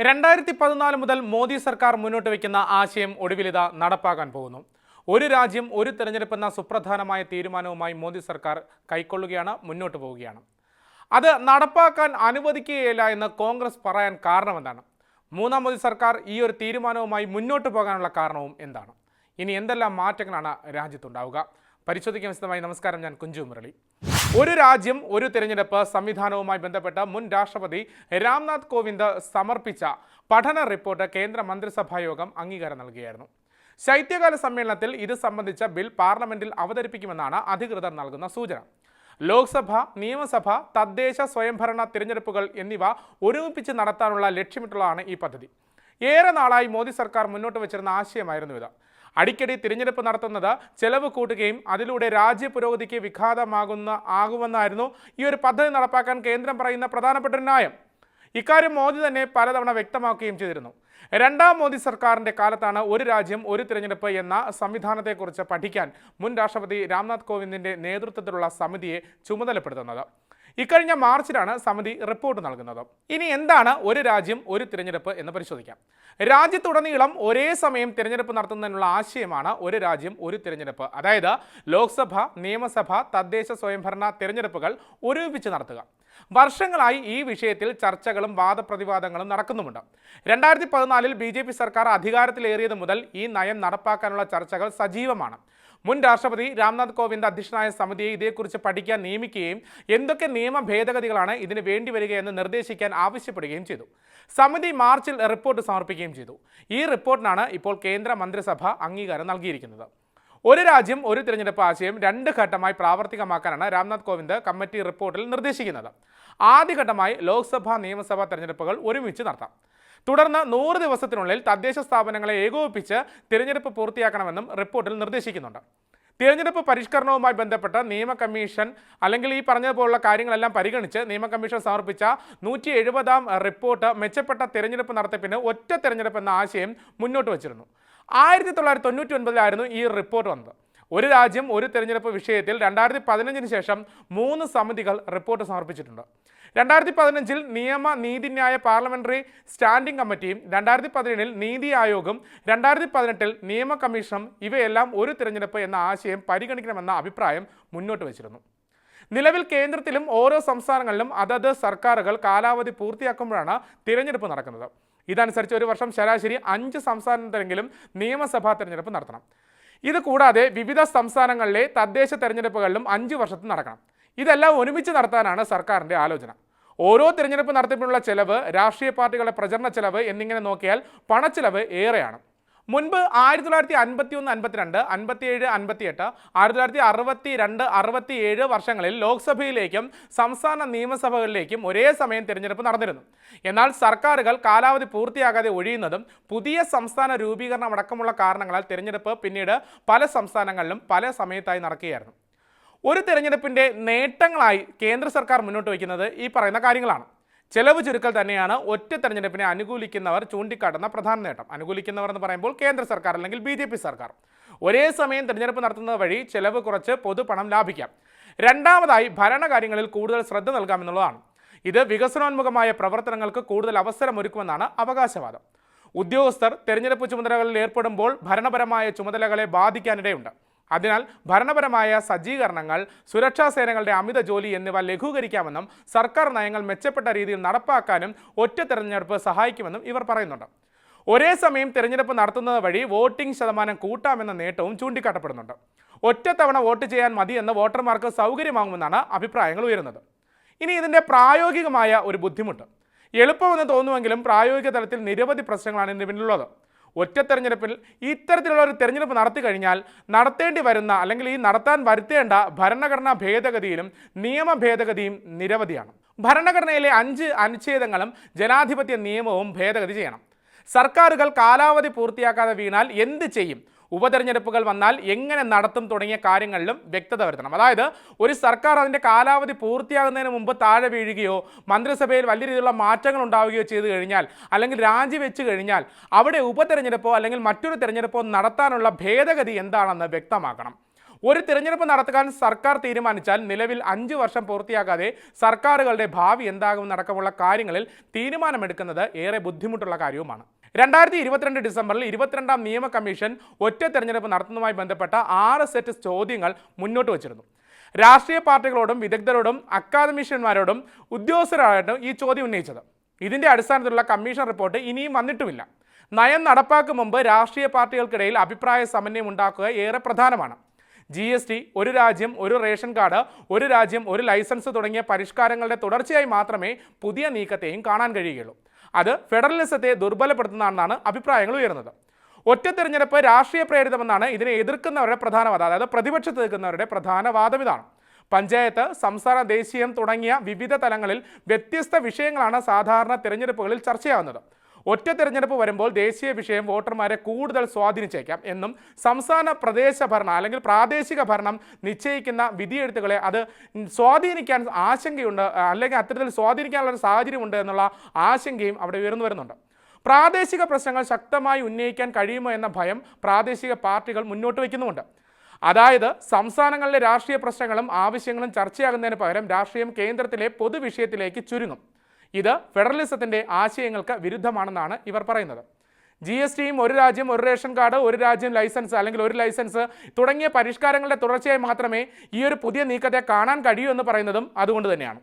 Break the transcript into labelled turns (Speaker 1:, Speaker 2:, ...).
Speaker 1: രണ്ടായിരത്തി പതിനാല് മുതൽ മോദി സർക്കാർ മുന്നോട്ട് വയ്ക്കുന്ന ആശയം ഒടുവിലിത നടപ്പാക്കാൻ പോകുന്നു. ഒരു രാജ്യം ഒരു തെരഞ്ഞെടുപ്പ് എന്ന സുപ്രധാനമായ തീരുമാനവുമായി മോദി സർക്കാർ കൈക്കൊള്ളുകയാണ് മുന്നോട്ട് പോവുകയാണ്. അത് നടപ്പാക്കാൻ അനുവദിക്കുകയില്ല എന്ന് കോൺഗ്രസ് പറയാൻ കാരണമെന്താണ്? മൂന്നാം മോദി സർക്കാർ ഈ ഒരു തീരുമാനവുമായി മുന്നോട്ട് പോകാനുള്ള കാരണവും എന്താണ്? ഇനി എന്തെല്ലാം മാറ്റങ്ങളാണ് രാജ്യത്തുണ്ടാവുക? പരിശോധിക്കാൻ വിശദമായി നമസ്കാരം ഞാൻ കുഞ്ചു മുരളി. ഒരു രാജ്യം ഒരു തിരഞ്ഞെടുപ്പ് സംവിധാനവുമായി ബന്ധപ്പെട്ട മുൻ രാഷ്ട്രപതി രാംനാഥ് കോവിന്ദ് സമർപ്പിച്ച പഠന റിപ്പോർട്ട് കേന്ദ്ര മന്ത്രിസഭായോഗം അംഗീകാരം നൽകിയായിരുന്നു. ശൈത്യകാല സമ്മേളനത്തിൽ ഇത് സംബന്ധിച്ച ബിൽ പാർലമെന്റിൽ അവതരിപ്പിക്കുമെന്നാണ് അധികൃതർ നൽകുന്ന സൂചന. ലോക്സഭ നിയമസഭ തദ്ദേശ സ്വയംഭരണ തിരഞ്ഞെടുപ്പുകൾ എന്നിവ ഒരുമിപ്പിച്ച് നടത്താനുള്ള ലക്ഷ്യമിട്ടുള്ളതാണ് ഈ പദ്ധതി. ഏറെ നാളായി മോദി സർക്കാർ മുന്നോട്ട് വച്ചിരുന്ന ആശയമായിരുന്നു ഇത്. അടിക്കടി തിരഞ്ഞെടുപ്പ് നടത്തുന്നത് ചെലവ് കൂട്ടുകയും അതിലൂടെ രാജ്യ പുരോഗതിക്ക് വിഘാതമാകുന്ന ആകുമെന്നായിരുന്നു ഈ ഒരു പദ്ധതി നടപ്പാക്കാൻ കേന്ദ്രം പറയുന്ന പ്രധാനപ്പെട്ട ഒരു ന്യായം. ഇക്കാര്യം മോദി തന്നെ പലതവണ വ്യക്തമാക്കുകയും ചെയ്തിരുന്നു. രണ്ടാം മോദി സർക്കാരിന്റെ കാലത്താണ് ഒരു രാജ്യം ഒരു തിരഞ്ഞെടുപ്പ് എന്ന സംവിധാനത്തെക്കുറിച്ച് പഠിക്കാൻ മുൻ രാഷ്ട്രപതി രാംനാഥ് കോവിന്ദിന്റെ നേതൃത്വത്തിലുള്ള സമിതിയെ ചുമതലപ്പെടുത്തുന്നത്. ഇക്കഴിഞ്ഞ മാർച്ചിലാണ് സമിതി റിപ്പോർട്ട് നൽകുന്നത്. ഇനി എന്താണ് ഒരു രാജ്യം ഒരു തിരഞ്ഞെടുപ്പ് എന്ന് പരിശോധിക്കാം. രാജ്യത്തുടനീളം ഒരേ സമയം തിരഞ്ഞെടുപ്പ് നടത്തുന്നതിനുള്ള ആശയമാണ് ഒരു രാജ്യം ഒരു തിരഞ്ഞെടുപ്പ്. അതായത് ലോക്സഭ നിയമസഭ തദ്ദേശ സ്വയംഭരണ തിരഞ്ഞെടുപ്പുകൾ ഒരുമിപ്പിച്ച് നടത്തുക. വർഷങ്ങളായി ഈ വിഷയത്തിൽ ചർച്ചകളും വാദപ്രതിവാദങ്ങളും നടക്കുന്നുമുണ്ട്. രണ്ടായിരത്തി പതിനാലിൽ ബി സർക്കാർ അധികാരത്തിലേറിയത് മുതൽ ഈ നയം നടപ്പാക്കാനുള്ള ചർച്ചകൾ സജീവമാണ്. മുൻ രാഷ്ട്രപതി രാംനാഥ് കോവിന്ദ് അധ്യക്ഷനായ സമിതിയെ ഇതേക്കുറിച്ച് പഠിക്കാൻ നിയമിക്കുകയും എന്തൊക്കെ നിയമ ഭേദഗതികളാണ് ഇതിന് വേണ്ടി വരികയെന്ന് നിർദ്ദേശിക്കാൻ ആവശ്യപ്പെടുകയും ചെയ്തു. സമിതി മാർച്ചിൽ റിപ്പോർട്ട് സമർപ്പിക്കുകയും ചെയ്തു. ഈ റിപ്പോർട്ടിനാണ് ഇപ്പോൾ കേന്ദ്ര മന്ത്രിസഭ അംഗീകാരം നൽകിയിരിക്കുന്നത്. ഒരു രാജ്യം ഒരു തിരഞ്ഞെടുപ്പ് ആശയം രണ്ട് ഘട്ടമായി പ്രാവർത്തികമാക്കാനാണ് രാംനാഥ് കോവിന്ദ് കമ്മിറ്റി റിപ്പോർട്ടിൽ നിർദ്ദേശിക്കുന്നത്. ആദ്യഘട്ടമായി ലോക്സഭാ നിയമസഭാ തെരഞ്ഞെടുപ്പുകൾ ഒരുമിച്ച് നടത്താം. തുടർന്ന് നൂറ് ദിവസത്തിനുള്ളിൽ തദ്ദേശ സ്ഥാപനങ്ങളെ ഏകോപിപ്പിച്ച് തിരഞ്ഞെടുപ്പ് പൂർത്തിയാക്കണമെന്നും റിപ്പോർട്ടിൽ നിർദ്ദേശിക്കുന്നുണ്ട്. തിരഞ്ഞെടുപ്പ് പരിഷ്കരണവുമായി ബന്ധപ്പെട്ട് നിയമ കമ്മീഷൻ അല്ലെങ്കിൽ ഈ പറഞ്ഞതുപോലുള്ള കാര്യങ്ങളെല്ലാം പരിഗണിച്ച് നിയമ കമ്മീഷൻ സമർപ്പിച്ച നൂറ്റി എഴുപതാം റിപ്പോർട്ട് മെച്ചപ്പെട്ട തിരഞ്ഞെടുപ്പ് നടത്തിപ്പിന് ഒറ്റ തിരഞ്ഞെടുപ്പ് എന്ന ആശയം മുന്നോട്ട് വച്ചിരുന്നു. ആയിരത്തി തൊള്ളായിരത്തി തൊണ്ണൂറ്റി ഒൻപതിലായിരുന്നു ഈ റിപ്പോർട്ട് വന്നത്. ഒരു രാജ്യം ഒരു തെരഞ്ഞെടുപ്പ് വിഷയത്തിൽ രണ്ടായിരത്തി പതിനഞ്ചിന് ശേഷം മൂന്ന് സമിതികൾ റിപ്പോർട്ട് സമർപ്പിച്ചിട്ടുണ്ട്. രണ്ടായിരത്തി പതിനഞ്ചിൽ നിയമ നീതിന്യായ പാർലമെന്ററി സ്റ്റാൻഡിംഗ് കമ്മിറ്റിയും രണ്ടായിരത്തി പതിനേഴിൽ നീതി ആയോഗും രണ്ടായിരത്തി പതിനെട്ടിൽ നിയമ കമ്മീഷനും ഇവയെല്ലാം ഒരു തിരഞ്ഞെടുപ്പ് എന്ന ആശയം പരിഗണിക്കണമെന്ന അഭിപ്രായം മുന്നോട്ട് വച്ചിരുന്നു. നിലവിൽ കേന്ദ്രത്തിലും ഓരോ സംസ്ഥാനങ്ങളിലും അതത് സർക്കാരുകൾ കാലാവധി പൂർത്തിയാക്കുമ്പോഴാണ് തിരഞ്ഞെടുപ്പ് നടക്കുന്നത്. ഇതനുസരിച്ച് ഒരു വർഷം ശരാശരി അഞ്ച് സംസ്ഥാനത്തിലെങ്കിലും നിയമസഭാ തിരഞ്ഞെടുപ്പ് നടത്തണം. ഇത് കൂടാതെ വിവിധ സംസ്ഥാനങ്ങളിലെ തദ്ദേശ തെരഞ്ഞെടുപ്പുകളിലും അഞ്ച് വർഷത്തിൽ നടക്കണം. ഇതെല്ലാം ഒരുമിച്ച് നടത്താനാണ് സർക്കാരിന്റെ ആലോചന. ഓരോ തിരഞ്ഞെടുപ്പ് നടത്തിപ്പിനുള്ള ചെലവ് രാഷ്ട്രീയ പാർട്ടികളുടെ പ്രചരണ ചെലവ് എന്നിങ്ങനെ നോക്കിയാൽ പണച്ചെലവ് ഏറെയാണ്. മുൻപ് ആയിരത്തി തൊള്ളായിരത്തി അൻപത്തി ഒന്ന് അൻപത്തിരണ്ട് അൻപത്തിയേഴ് അൻപത്തിയെട്ട് ആയിരത്തി തൊള്ളായിരത്തി അറുപത്തി രണ്ട് അറുപത്തിയേഴ് വർഷങ്ങളിൽ ലോക്സഭയിലേക്കും സംസ്ഥാന നിയമസഭകളിലേക്കും ഒരേ സമയം തിരഞ്ഞെടുപ്പ് നടന്നിരുന്നു. എന്നാൽ സർക്കാരുകൾ കാലാവധി പൂർത്തിയാകാതെ ഒഴിയുന്നതും പുതിയ സംസ്ഥാന രൂപീകരണം അടക്കമുള്ള കാരണങ്ങളാൽ തിരഞ്ഞെടുപ്പ് പിന്നീട് പല സംസ്ഥാനങ്ങളിലും പല സമയത്തായി നടക്കുകയായിരുന്നു. ഒരു തിരഞ്ഞെടുപ്പിന്റെ നേട്ടങ്ങളായി കേന്ദ്ര സർക്കാർ മുന്നോട്ട് വയ്ക്കുന്നത് ഈ പറയുന്ന കാര്യങ്ങളാണ്. ചെലവ് ചുരുക്കൽ തന്നെയാണ് ഒറ്റ തെരഞ്ഞെടുപ്പിനെ അനുകൂലിക്കുന്നവർ ചൂണ്ടിക്കാട്ടുന്ന പ്രധാന നേട്ടം. അനുകൂലിക്കുന്നവർ എന്ന് പറയുമ്പോൾ കേന്ദ്ര സർക്കാർ അല്ലെങ്കിൽ ബി ജെ പി സർക്കാർ. ഒരേ സമയം തിരഞ്ഞെടുപ്പ് നടത്തുന്നത് വഴി ചെലവ് കുറച്ച് പൊതുപണം ലാഭിക്കാം. രണ്ടാമതായി ഭരണകാര്യങ്ങളിൽ കൂടുതൽ ശ്രദ്ധ നൽകാമെന്നുള്ളതാണ്. ഇത് വികസനോന്മുഖമായ പ്രവർത്തനങ്ങൾക്ക് കൂടുതൽ അവസരമൊരുക്കുമെന്നാണ് അവകാശവാദം. ഉദ്യോഗസ്ഥർ തെരഞ്ഞെടുപ്പ് ചുമതലകളിൽ ഏർപ്പെടുമ്പോൾ ഭരണപരമായ ചുമതലകളെ ബാധിക്കാനിടയുണ്ട്. അതിനാൽ ഭരണപരമായ സജ്ജീകരണങ്ങൾ സുരക്ഷാ സേനകളുടെ അമിത ജോലി എന്നിവ ലഘൂകരിക്കാമെന്നും സർക്കാർ നയങ്ങൾ മെച്ചപ്പെട്ട രീതിയിൽ നടപ്പാക്കാനും ഒറ്റ തെരഞ്ഞെടുപ്പ് സഹായിക്കുമെന്നും ഇവർ പറയുന്നുണ്ട്. ഒരേ സമയം തിരഞ്ഞെടുപ്പ് നടത്തുന്നത് വഴി വോട്ടിംഗ് ശതമാനം കൂട്ടാമെന്ന നേട്ടവും ചൂണ്ടിക്കാട്ടപ്പെടുന്നുണ്ട്. ഒറ്റത്തവണ വോട്ട് ചെയ്യാൻ മതി എന്ന് വോട്ടർമാർക്ക് സൗകര്യമാകുമെന്നാണ് അഭിപ്രായങ്ങൾ ഉയരുന്നത്. ഇനി ഇതിന്റെ പ്രായോഗികമായ ഒരു ബുദ്ധിമുട്ട്. എളുപ്പമെന്ന് തോന്നുമെങ്കിലും പ്രായോഗിക തലത്തിൽ നിരവധി പ്രശ്നങ്ങളാണ് ഇതിന് പിന്നിലുള്ളത് ഒറ്റ തെരഞ്ഞെടുപ്പിൽ ഇത്തരത്തിലുള്ള ഒരു തെരഞ്ഞെടുപ്പ് നടത്തി കഴിഞ്ഞാൽ നടത്തേണ്ടി വരുന്ന അല്ലെങ്കിൽ ഈ നടത്താൻ വരുത്തേണ്ട ഭരണഘടനാ ഭേദഗതിയിലും നിയമ ഭേദഗതിയും നിരവധിയാണ്. ഭരണഘടനയിലെ അഞ്ച് അനുച്ഛേദങ്ങളും ജനാധിപത്യ നിയമവും ഭേദഗതി ചെയ്യണം. സർക്കാരുകൾ കാലാവധി പൂർത്തിയാക്കാതെ വീണാൽ എന്ത് ചെയ്യും? ഉപതെരഞ്ഞെടുപ്പുകൾ വന്നാൽ എങ്ങനെ നടത്തും തുടങ്ങിയ കാര്യങ്ങളിലും വ്യക്തത വരുത്തണം. അതായത് ഒരു സർക്കാർ അതിന്റെ കാലാവധി പൂർത്തിയാകുന്നതിന് മുമ്പ് താഴെ വീഴുകയോ മന്ത്രിസഭയിൽ വലിയ രീതിയിലുള്ള മാറ്റങ്ങൾ ഉണ്ടാവുകയോ ചെയ്തു കഴിഞ്ഞാൽ അല്ലെങ്കിൽ രാജിവെച്ച് കഴിഞ്ഞാൽ അവിടെ ഉപതെരഞ്ഞെടുപ്പോ അല്ലെങ്കിൽ മറ്റൊരു തെരഞ്ഞെടുപ്പോ നടത്താനുള്ള ഭേദഗതി എന്താണെന്ന് വ്യക്തമാക്കണം. ഒരു തിരഞ്ഞെടുപ്പ് നടത്താൻ സർക്കാർ തീരുമാനിച്ചാൽ നിലവിൽ അഞ്ച് വർഷം പൂർത്തിയാക്കാതെ സർക്കാരുകളുടെ ഭാവി എന്താകുമെന്നടക്കമുള്ള കാര്യങ്ങളിൽ തീരുമാനമെടുക്കുന്നത് ഏറെ ബുദ്ധിമുട്ടുള്ള കാര്യവുമാണ്. രണ്ടായിരത്തി ഇരുപത്തിരണ്ട് ഡിസംബറിൽ ഇരുപത്തിരണ്ടാം നിയമ കമ്മീഷൻ ഒറ്റ തെരഞ്ഞെടുപ്പ് നടത്തുന്നതുമായി ബന്ധപ്പെട്ട ആറ് സെറ്റ് ചോദ്യങ്ങൾ മുന്നോട്ട് വച്ചിരുന്നു. രാഷ്ട്രീയ പാർട്ടികളോടും വിദഗ്ധരോടും അക്കാദമിഷ്യന്മാരോടും ഉദ്യോഗസ്ഥരോടും ഈ ചോദ്യം ഉന്നയിച്ചത്. ഇതിന്റെ അടിസ്ഥാനത്തിലുള്ള കമ്മീഷൻ റിപ്പോർട്ട് ഇനിയും വന്നിട്ടുമില്ല. നയം നടപ്പാക്കും മുമ്പ് രാഷ്ട്രീയ പാർട്ടികൾക്കിടയിൽ അഭിപ്രായ സമന്വയം ഉണ്ടാക്കുക ഏറെ പ്രധാനമാണ്. ജി എസ് ടി ഒരു രാജ്യം ഒരു റേഷൻ കാർഡ് ഒരു രാജ്യം ഒരു ലൈസൻസ് തുടങ്ങിയ പരിഷ്കാരങ്ങളുടെ തുടർച്ചയായി മാത്രമേ പുതിയ നീക്കത്തെയും കാണാൻ കഴിയുകയുള്ളൂ. അത് ഫെഡറലിസത്തെ ദുർബലപ്പെടുത്തുന്നതാണെന്നാണ് അഭിപ്രായങ്ങൾ ഉയരുന്നത്. ഒറ്റ തിരഞ്ഞെടുപ്പ് രാഷ്ട്രീയ പ്രേരിതമെന്നാണ് ഇതിനെ എതിർക്കുന്നവരുടെ പ്രധാന വാദം അതായത് പ്രതിപക്ഷത്ത് നിൽക്കുന്നവരുടെ പ്രധാന വാദം ഇതാണ്. പഞ്ചായത്ത് സംസ്ഥാന ദേശീയം തുടങ്ങിയ വിവിധ തലങ്ങളിൽ വ്യത്യസ്ത വിഷയങ്ങളാണ് സാധാരണ തിരഞ്ഞെടുപ്പുകളിൽ ചർച്ചയാവുന്നത്. ഒറ്റ തെരഞ്ഞെടുപ്പ് വരുമ്പോൾ ദേശീയ വിഷയം വോട്ടർമാരെ കൂടുതൽ സ്വാധീനിച്ചേക്കാം എന്നും സംസ്ഥാന പ്രദേശ ഭരണം അല്ലെങ്കിൽ പ്രാദേശിക ഭരണം നിശ്ചയിക്കുന്ന വിധിയെഴുത്തുകളെ അത് സ്വാധീനിക്കാൻ ആശങ്കയുണ്ട് അല്ലെങ്കിൽ അത്തരത്തിൽ സ്വാധീനിക്കാനുള്ള സാഹചര്യമുണ്ട് എന്നുള്ള ആശങ്കയും അവിടെ ഉയർന്നു വരുന്നുണ്ട്. പ്രാദേശിക പ്രശ്നങ്ങൾ ശക്തമായി ഉന്നയിക്കാൻ കഴിയുമോ എന്ന ഭയം പ്രാദേശിക പാർട്ടികൾ മുന്നോട്ട് വയ്ക്കുന്നുമുണ്ട്. അതായത് സംസ്ഥാനങ്ങളിലെ രാഷ്ട്രീയ പ്രശ്നങ്ങളും ആവശ്യങ്ങളും ചർച്ചയാകുന്നതിന് പകരം രാഷ്ട്രീയം കേന്ദ്രത്തിലെ പൊതുവിഷയത്തിലേക്ക് ചുരുങ്ങും. ഇത് ഫെഡറലിസത്തിന്റെ ആശയങ്ങൾക്ക് വിരുദ്ധമാണെന്നാണ് ഇവർ പറയുന്നത്. ജി എസ് ടിയും ഒരു രാജ്യം ഒരു റേഷൻ കാർഡ് ഒരു രാജ്യം ലൈസൻസ് അല്ലെങ്കിൽ ഒരു ലൈസൻസ് തുടങ്ങിയ പരിഷ്കാരങ്ങളുടെ തുടർച്ചയായി മാത്രമേ ഈ ഒരു പുതിയ നീക്കത്തെ കാണാൻ കഴിയൂ എന്ന് പറയുന്നതും അതുകൊണ്ട് തന്നെയാണ്.